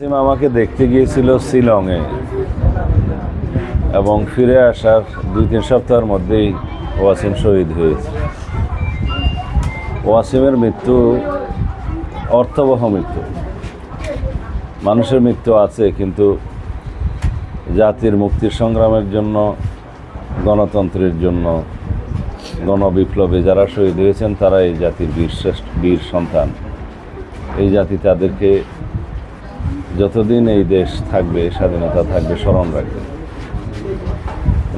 আমাকে দেখতে গিয়েছিল শিলংয়ে এবং ফিরে আসার দুই, তিন সপ্তাহের মধ্যেই ওয়াসিম শহীদ হয়েছে। ওয়াসিমের মৃত্যু অর্থবহ মৃত্যু। মানুষের মৃত্যু আছে কিন্তু জাতির মুক্তির সংগ্রামের জন্য, গণতন্ত্রের জন্য, গণবিপ্লবে যারা শহীদ হয়েছেন তারা এই জাতির বীর শ্রেষ্ঠ বীর সন্তান। এই জাতি তাদেরকে যতদিন এই দেশ থাকবে স্বাধীনতা থাকবে, স্মরণ রাখবে।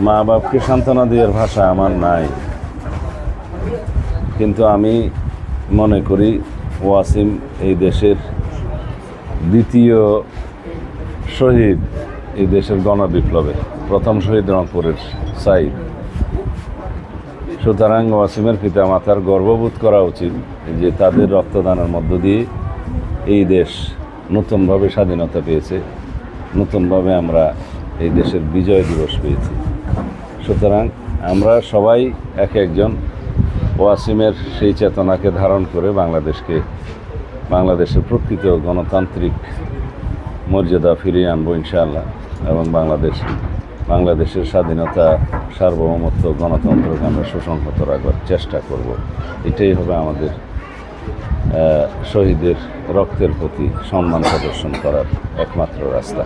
মা বাপকে সান্ত্বনা দেওয়ার ভাষা আমার নাই। কিন্তু আমি মনে করি ওয়াসিম এই দেশের দ্বিতীয় শহীদ, এই দেশের গণবিপ্লবে প্রথম শহীদ রংপুরের সাইদ। সুতরাং ওয়াসিমের পিতা মাতার গর্ববোধ করা উচিত যে তাদের রক্তদানের মধ্য দিয়ে এই দেশ নতুনভাবে স্বাধীনতা পেয়েছে, নতুনভাবে আমরা এই দেশের বিজয় দিবস পেয়েছি। সুতরাং আমরা সবাই এক একজন ওয়াসিমের সেই চেতনাকে ধারণ করে বাংলাদেশকে, বাংলাদেশের প্রকৃত গণতান্ত্রিক মর্যাদা ফিরিয়ে আনব ইনশাআল্লাহ এবং বাংলাদেশ, বাংলাদেশের স্বাধীনতা সার্বভৌমত্ব গণতন্ত্রকে আমরা সুসংহত রাখার চেষ্টা করব। এটাই হবে আমাদের শহীদের রক্তের প্রতি সম্মান প্রদর্শন করার একমাত্র রাস্তা।